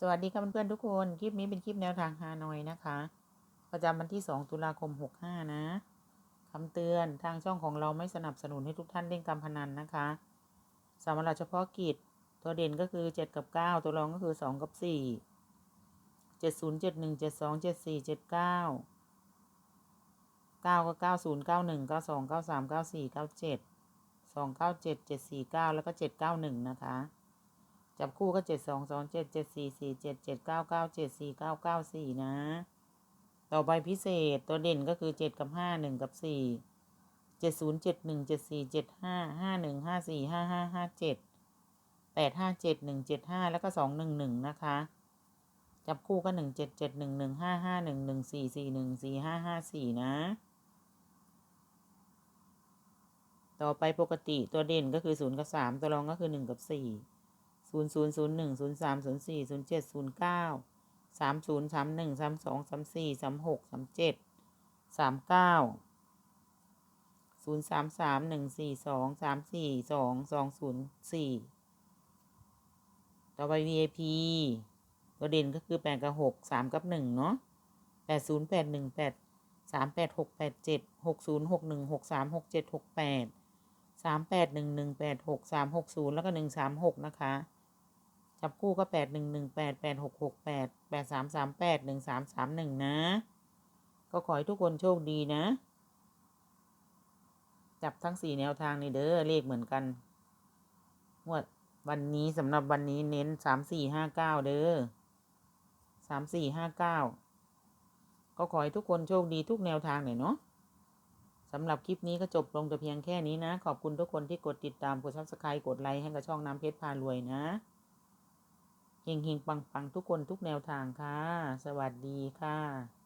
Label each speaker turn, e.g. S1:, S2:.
S1: สวัสดีค่ะเพื่อนๆทุกคน คลิปนี้เป็นคลิปแนวทางฮานอยนะคะ ประจำวันที่ 2 ตุลาคม 65 นะคำเตือนทางช่องของเราไม่สนับสนุนให้ทุกท่านเล่นการพนันนะคะสำหรับเฉพาะกิจ ตัวเด่นก็คือ 7 กับ 9 ตัวรองก็คือ 2 กับ 4 70 71 72 74 79 9ก็90 91 92 93 94 97 297 749 แล้วก็ 791 นะคะ จับคู่ก็เจ็ดสองสองเจ็ดเจ็ดสี่สี่เจ็ดเจ็ดเก้าเก้าเจ็ดสี่เก้าเก้าสี่นะ ต่อไปพิเศษตัวเด่นก็คือเจ็ดกับห้าหนึ่งกับสี่เจ็ดศูนย์เจ็ดหนึ่งเจ็ดสี่เจ็ดห้าห้าหนึ่งห้าสี่ห้าห้าห้าเจ็ดแปดห้าเจ็ดหนึ่งเจ็ดห้าแล้วก็สองหนึ่งหนึ่งนะคะ จับคู่ก็หนึ่งเจ็ดเจ็ดหนึ่งหนึ่งห้าห้าหนึ่งหนึ่งสี่สี่หนึ่งสี่ห้าห้าสี่นะ ต่อไปปกติตัวเด่นก็คือศูนย์กับสามตัวรองก็คือหนึ่งกับสี่ ศูนย์ศูนย์ศูนย์หนึ่งศูนย์สามศูนย์สี่ศูนย์เจ็ดศูนย์เก้าสามศูนย์สามหนึ่งสามสองสามสี่สามหกสามเจ็ดสามเก้าศูนย์สามสามหนึ่งสี่สองสามสี่สองสองศูนย์สี่ต่อไป VIP ตัวเด่นก็คือแปดกับหกสามกับหนึ่งเนาะแปดศูนย์แปดหนึ่งแปดสามแปดหกแปดเจ็ดหกศูนย์หกหนึ่งหกสามหกเจ็ดหกแปดสามแปดหนึ่งหนึ่งแปดหกสามหกศูนย์แล้วก็หนึ่งสามหกนะคะ จับคู่ก็แปดหนึ่งหนึ่งแปดแปดหกหกแปดแปดสามสามแปดหนึ่งสามสามหนึ่งนะ ก็ขอให้ทุกคนโชคดีนะ จับทั้งสี่แนวทางนี่เด้อเลขเหมือนกันงวดวันนี้สำหรับวันนี้เน้นสามสี่ห้าเก้าเด้อสามสี่ห้าเก้าก็ขอให้ทุกคนโชคดีทุกแนวทางหน่อยเนาะสำหรับคลิปนี้ก็จบลงแต่เพียงแค่นี้นะ ขอบคุณทุกคนที่กดติดตาม กดซับสไครต์กดไลค์ให้กับช่องน้ำเพชรพารวยนะ เฮงๆปังปังทุกคนทุกแนวทางค่ะ สวัสดีค่ะ